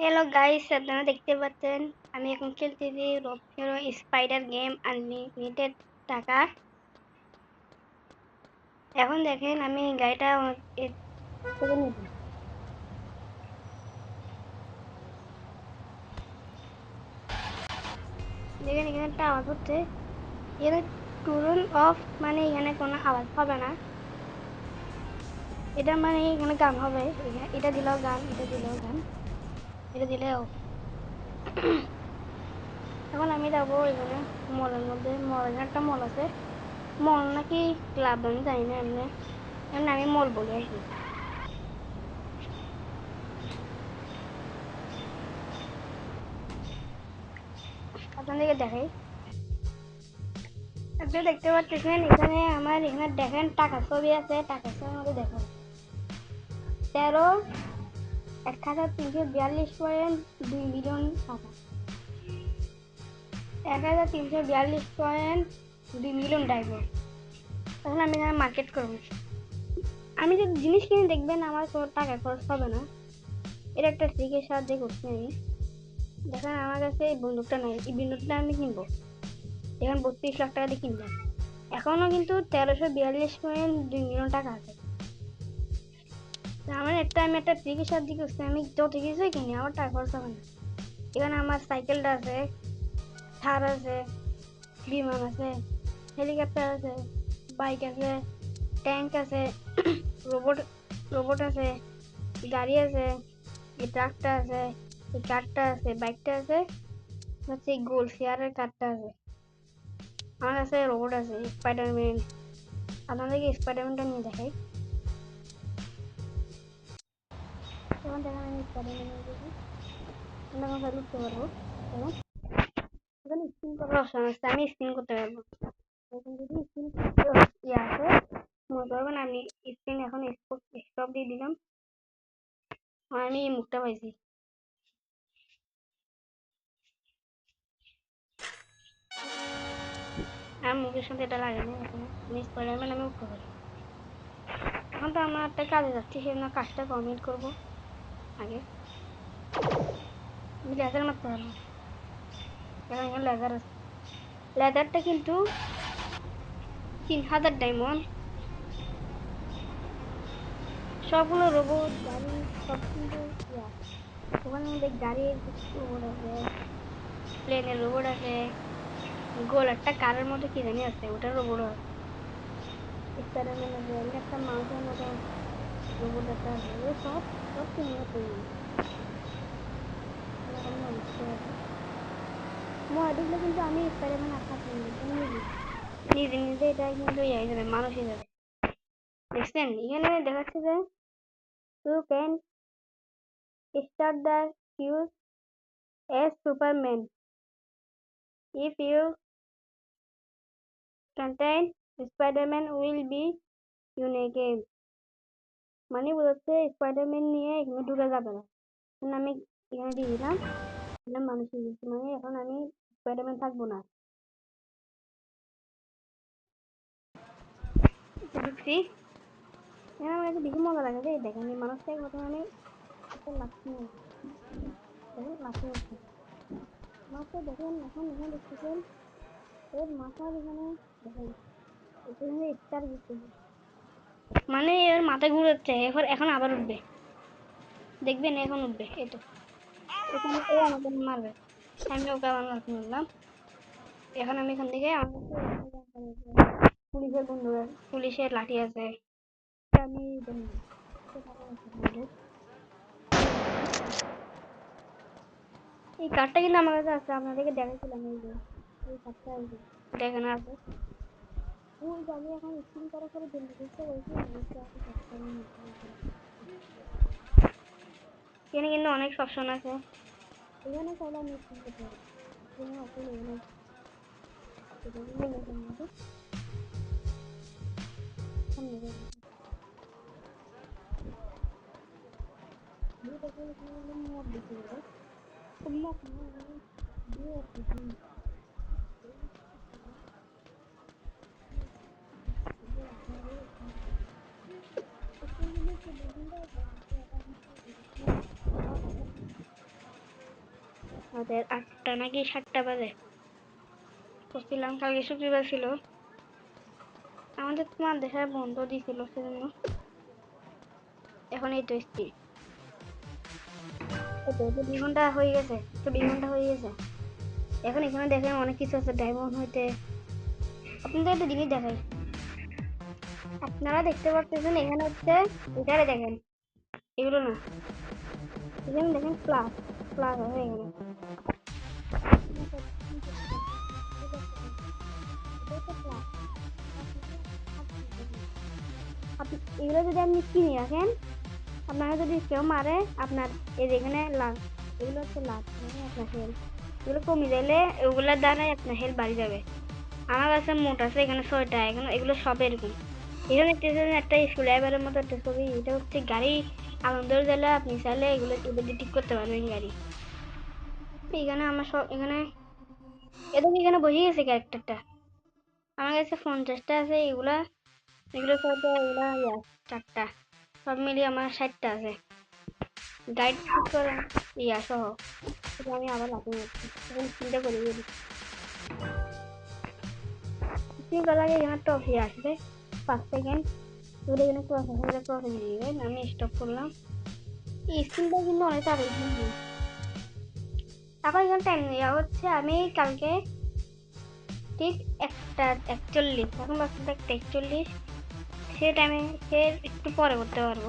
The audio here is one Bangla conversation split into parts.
হ্যালো গাইস আপনারা দেখতে পাচ্ছেন, আমি এখন খেলতেছি রব স্পাইডার গেম আনলিমিটেড টাকা। এখন দেখেন, আমি গাড়িটা দেখেন, এখানে একটা আওয়াজ হচ্ছে। এখানে টুরন অফ মানে এখানে কোনো আওয়াজ হবে না। এটা মানে এখানে গান হবে। এটা দিলেও গান, এটা দিলেও গান। এটা দিলেও এখন আমি যাব এখানে মলের মধ্যে। মল এখানে একটা মল আছে। মল নাকি ক্লাব, আমি জানি না এমনি। এমনি আমি মল বলে আসি আপনাদেরকে দেখাই। আপনি দেখতে পাচ্ছেন এখানে আমার এখানে দেখেন টাকা ছবি আছে, টাকা ছবির মধ্যে দেখেন। তেরো এক হাজার তিনশো বিয়াল্লিশ পয়েন্ট দুই মিলিয়ন টাকা। এক হাজার তিনশো বিয়াল্লিশ পয়েন্ট দুই মিলিয়ন ডাইভর তখন আমি এখানে মার্কেট করব। আমি যে জিনিস কিনে দেখবেন আমার কোনো টাকা খরচ হবে না। এটা একটা ট্রিকের সাহায্যে করছি আমি। দেখেন আমার কাছে এই বন্দুকটা নাই, এই বন্দুকটা আমি কিনবো। এখন বত্রিশ লাখ টাকা দিয়ে কিনলাম। এখনও কিন্তু তেরোশো বিয়াল্লিশ পয়েন্ট দুই মিলিয়ন টাকা আছে। আমার একটা, আমি একটা ট্রিকের সাহায্যে করছি আমি যত কিছুই কিনি আমার টাকা খরচ হবে না। এখানে আমার সাইকেলটা আছে, থার আছে, বিমান আছে, হেলিকপ্টার আছে, বাইক আছে, ট্যাঙ্ক আছে, রোবট রোবট আছে, গাড়ি আছে, এই ট্রাকটা আছে, এই কারটা আছে, বাইকটা আছে, হচ্ছে গোল শেয়ারের কারটা আছে। আমার কাছে রোবট আছে, স্পাইডারম্যান। আপনাদেরকে স্পাইডারম্যানটা নিয়ে দেখাই। যেমন দেখেন আমি স্পাইডারম্যান আমরা কথা লুকতে পারব এখানে স্পিন করার অপশন আছে আমি স্পিন করতে পারব এখন যদি স্পিন ইয়ে আছে মনে করবেন আমি স্পিন এখন স্টপ দিয়ে দিলাম আমি এই মুখটা পাইছি আর মুখের সাথে এটা লাগে না এখন আমি স্পাইডারম্যান আমি উঠতে পারি এখন তো আমার একটা কাজে যাচ্ছি সেজন্য কাজটা কমপ্লিট করব লেজার মারতে এখন লেজার আছে লেজারটা কিন্তু তিন হাজার ডায়মন্ড সবগুলো রোবট গাড়ি সব কিন্তু ওখানে গাড়ির রোবট আছে প্লেনের রোবট আছে গোল একটা কারের মধ্যে কি জানি আছে ওটার রোবট আছে আছে একটা মাউসের মতো রোবট একটা আছে এগুলো সব সব কিনে তৈরি মনে দেখলে কিন্তু আমি স্পাইডারম্যান আশা করি নিজে নিজে নিজে এটা কিন্তু ইয়ে হয়ে যাবে মানুষ হয়ে যাবে দেখছেন এখানে দেখাচ্ছে যে you can start the use as Superman if you contain Spider-Man, will be unique. মানে বোঝাচ্ছে স্পাইডারম্যান নিয়ে এখানে ঢুকে যাবে না। আমি এখানে দিয়ে দিলাম দিলাম মানুষ হয়ে মানে এখন আমি স্পাইডারম্যান থাকব না। বেশি মজা লাগে যে দেখেন এই একটা লাঠি নিয়ে দেখেন, এখন এখানে দেখতেছেন, এর মাথার এখানে দেখেন এখানে স্টার দিচ্ছে মানে এর মাথা ঘুরাচ্ছে এখন এখন আবার উঠবে। দেখবেন এখন উঠবে, এই তো। এখানে ও আমাকে মারবে। আমি ওকে আবার মারলাম এখন আমি এখান থেকে পুলিশের বন্ধু পুলিশের লাঠি আছে। আমি এই কার্ডটা কিন্তু আমার কাছে আছে, আপনাদেরকে দেখাইছিলাম, এই যে। এই কার্ডটা এটা এখানে আছে ওই যে আমি এখন স্ক্রিন করার পরে বন্ধু দেখতে বলছি এখানে কিন্তু অনেক অপশন আছে এখানে চাইলে আমি স্ক্রিন করতে পারি এখানে অপশন এখানে এটা কিন্তু রাতের আটটা নাকি সাতটা বাজে। করছিলাম কালকে শুক্রবার ছিল। আমাদের তোমার দেশের বন্ধ দিছিল সেজন্য। এখন এই তো এসছি। দুই ঘণ্টা হয়ে গেছে তো দুই ঘণ্টা হয়ে গেছে। এখন এখানে দেখেন অনেক কিছু আছে, ডায়মন্ড হইতে। আপনাদের একটা জিনিস দেখাই। আপনারা দেখতে পাচ্ছেন এখানে হচ্ছে এটারে দেখেন। এগুলো না এখানে দেখেন প্লাস প্লাস আছে এখানে এগুলো যদি আপনি কিনে রাখেন, আপনাকে যদি কেউ মারে, আপনার এই এখানে লাভ, এগুলো হচ্ছে লাভ আপনার হেল্প এগুলো কমে গেলে ওগুলোর দ্বারাই আপনার হেল্প বাড়ি যাবে। আমার কাছে মোট আছে এখানে ছয়টা, এখানে এগুলো সব এরকম। এখানে দেখতেছেন একটা স্ক্রুড্রাইভারের মতো একটা ছবি, এটা হচ্ছে গাড়ি আগুন ধরে দিলে আপনি চাইলে এগুলো ঠিক করতে পারবেন গাড়ি। এখানে আমার সব, এখানে এদের এখানে বসে গেছে ক্যারেক্টারটা আমার কাছে পঞ্চাশটা আছে, এগুলা, এগুলো সব এগুলা চারটা। সব মিলিয়ে আমার ষাটটা আছে। গাইড ঠিক করা, ইয়া সহ। আমি আবার লাফিয়ে মারছি এখন চিন্তা করে দিই ঠিক লাগে, এখানে ট্রফি আসবে। পাঁচ সেকেন্ড। তোর এখানে আসবে ট্রফি দিয়ে দিবেন আমি স্টপ করলাম। এই স্ক্রিনটা কিন্তু অনেক তাড়াতাড়ি খুলবে। তারপর এখানে টাইম দেওয়া হচ্ছে আমি কালকে ঠিক একটা একচল্লিশ, এখন বাজছে একটা একচল্লিশ সে টাইমে সে একটু পরে করতে পারব।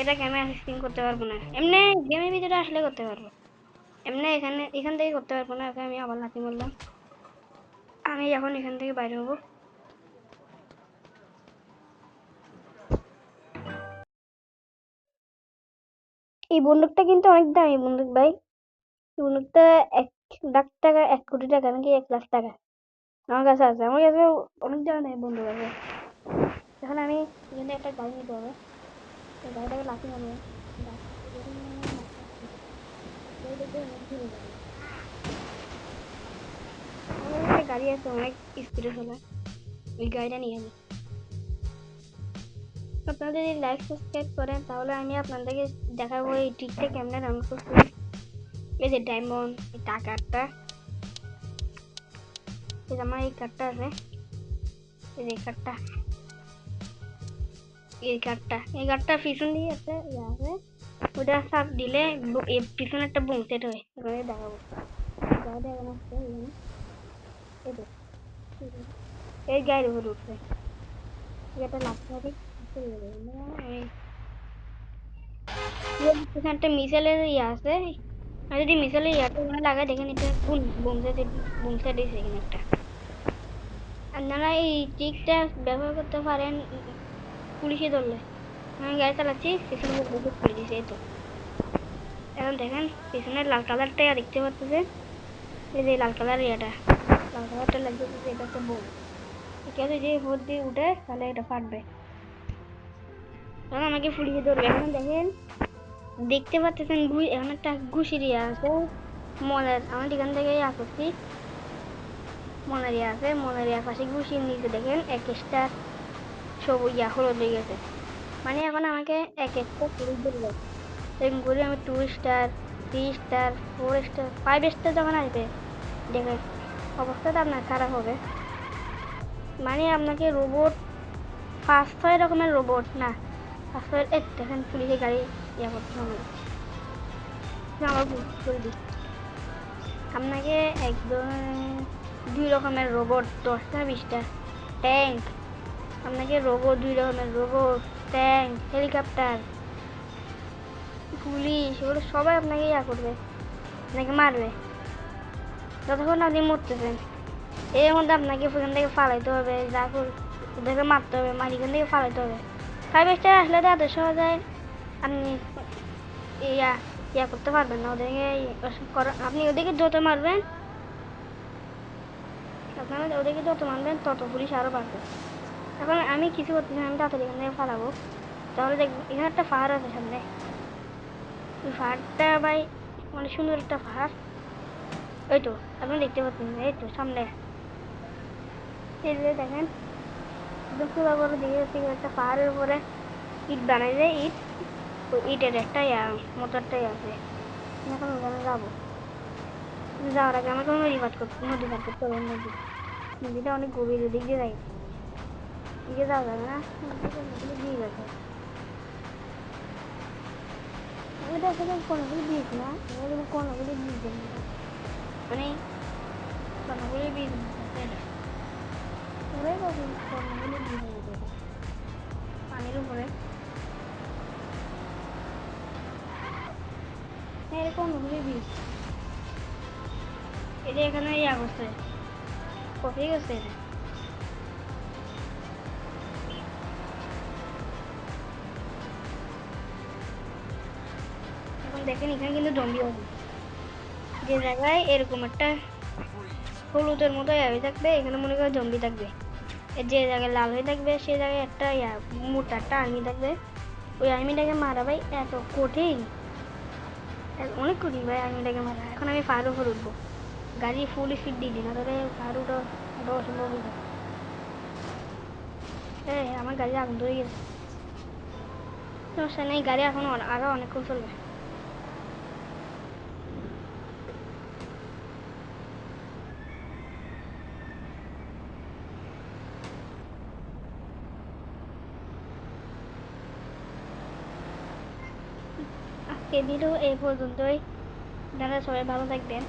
এটাকে আমি অ্যাসিস্টিং করতে পারব না? এমনি গেমের ভিতরে আসলে করতে পারব। এমনি এখানে, এখান থেকে করতে পারব না। ওকে আমি আবার লাথি মারলাম। আমি এখন এখান থেকে বাইরে হব এই বন্দুকটা কিন্তু অনেক দামি বন্দুক ভাই। বন্দুকটা এক লাখ টাকা, এক কোটি টাকা নাকি এক লাখ টাকা। আমার কাছে আছে, আমার কাছে অনেক ধরনের বন্দুক আছে। এখন আমি এখানে একটা গাড়ি নিতে হবে। গাড়িটাকে লাফি মারবো গাড়ি আছে, অনেক স্পিডে চলে ওই গাড়িটা নিয়ে যাব আপনারা যদি লাইক সাবস্ক্রাইব করেন তাহলে আমি আপনাদেরকে দেখাবো এই ট্রিকটা কেমনে ডাউনলোড করতে এই যে ডায়মন্ড এই টাকারটা এই আমার এই কার্ডটা আছে এই যে কার্ডটা এই কার্ডটা এই কার্ডটা পিছন দিয়ে একটা ইয়ে আছে ওটা সাপ দিলে পিছনে একটা বুম সেট হয় এখানে দেখাবো এখন আসছে এই তো এই গাড়ির উপরে উঠছে এটা লাগতে একটা মিসাইলের ইয়ে আছে। আর যদি মিসাইলের ইয়াটা ওখানে দেখেন এটা বুম বুমসে বুমসে এখানে একটা আপনারা এই ট্রিকটা ব্যবহার করতে পারেন, পুলিশে ধরলে। আমি গাড়ি চালাচ্ছি, পিছনে বহুত করে দিয়েছে এই তো। এখন দেখেন, পিছনে লাল কালারটা দেখতে পাচ্ছেন এই যে লাল কালার ইয়েটা। লাল কালারটা লাগছে এটা হচ্ছে বোম কেউ যদি ভোট দিয়ে উঠে তাহলে এটা ফাটবে। এখন আমাকে ফুলিয়ে ধরবে। এখন দেখেন, দেখতে পাচ্ছেন এখন একটা ঘুষিরিয়া আছে মনের আমাদের এখান থেকে ইয়া করছি মনারিয়া আছে মনারিয়ার পাশে ঘুষির নিচে দেখেন, এক একটা সবুজ ইয়া হলুদ হয়ে গেছে। মানে এখন আমাকে এক একটা পুলিশ ধরবে। এরকম করে আমি two star three star four star five star যখন আসবে, দেখেন অবস্থাটা আপনার খারাপ হবে। মানে আপনাকে রোবট পাঁচ ছয় রকমের রোবট না। এক দেখেন পুলিশের গাড়ি ইয়া করতে হবে। আমার করে দিই। আপনাকে একদম দুই রকমের রোবট, দশটা, বিশটা ট্যাঙ্ক আপনাকে রোবট দুই রকমের রোবট ট্যাঙ্ক হেলিকপ্টার পুলিশ এগুলো সবাই আপনাকে ইয়া করবে, আপনাকে মারবে। যতক্ষণ আপনি মরতেছেন, এর মধ্যে আপনাকে ওখান থেকে ফালাইতে হবে, যা কর- ওদেরকে মারতে হবে মালিখান থেকে ফালাইতে হবে। ফাইভ স্টার আসলে তো এত সহজে আপনি ইয়া ইয়া করতে পারবেন না ওদেরকে আপনি ওদেরকে যত মারবেন আপনারা ওদেরকে যত মারবেন তত পুলিশ আরও বাড়বে এখন আমি কিছু করতেছি না, আমি তাড়াতাড়ি এখান থেকে ফালাবো তাহলে দেখবেন এখানে একটা পাহাড় আছে সামনে ওই পাহাড়টা ভাই অনেক সুন্দর একটা পাহাড় ওই তো আপনি দেখতে পাচ্ছেন এই তো সামনে এই দেখেন দক্ষিণ করে দিকে গিয়ে একটা পাহাড়ের উপরে ইট বানাই যায় ইট। ওই ইটের একটা ইয়া মোটরটাই আছে। এখন ওখানে যাব। যাওয়ার আগে আমাকে নদী পার করতে, নদী পার করতে হবে, নদী। নদীটা অনেক গভীর ওদিক দিয়ে যাই। দিকে যাওয়া যাবে না? দিয়ে গেছে ওইটা আসলে কোনগুলো বীজ না? ওগুলো কোনগুলো বীজ মানে কোনগুলো বীজ ওরাই কখন কোনগুলো বীজ পানির উপরে। এরকম কোনগুলো বীজ এটা এখানে ইয়া করছে কপি গেছে এখন দেখেন, এখানে কিন্তু জম্বি হবে যে জায়গায় এরকম একটা হলুদের মতো হয়ে থাকবে, এখানে মনে করো জম্বি থাকবে। যে জায়গায় লাল হয়ে থাকবে, সে জায়গায় একটা ইয়া, মোটা একটা আর্মি থাকবে। ওই আর্মিটাকে মারা ভাই এত কঠিন। অনেক কঠিন ভাই আর্মিটাকে মারা। এখন আমি ফায়ার উপর উঠবো। গাড়ি ফুল স্পিড দিয়ে দিই না তাহলে ফায়ার উঠা ওটা অসম্ভব হয়ে যাবে আমার গাড়ি আগুন ধরে গেছে। সমস্যা নেই, গাড়ি এখন আরও অনেকক্ষণ চলবে। আজকে ভিডিও এই পর্যন্তই। আপনারা সবাই ভালো থাকবেন।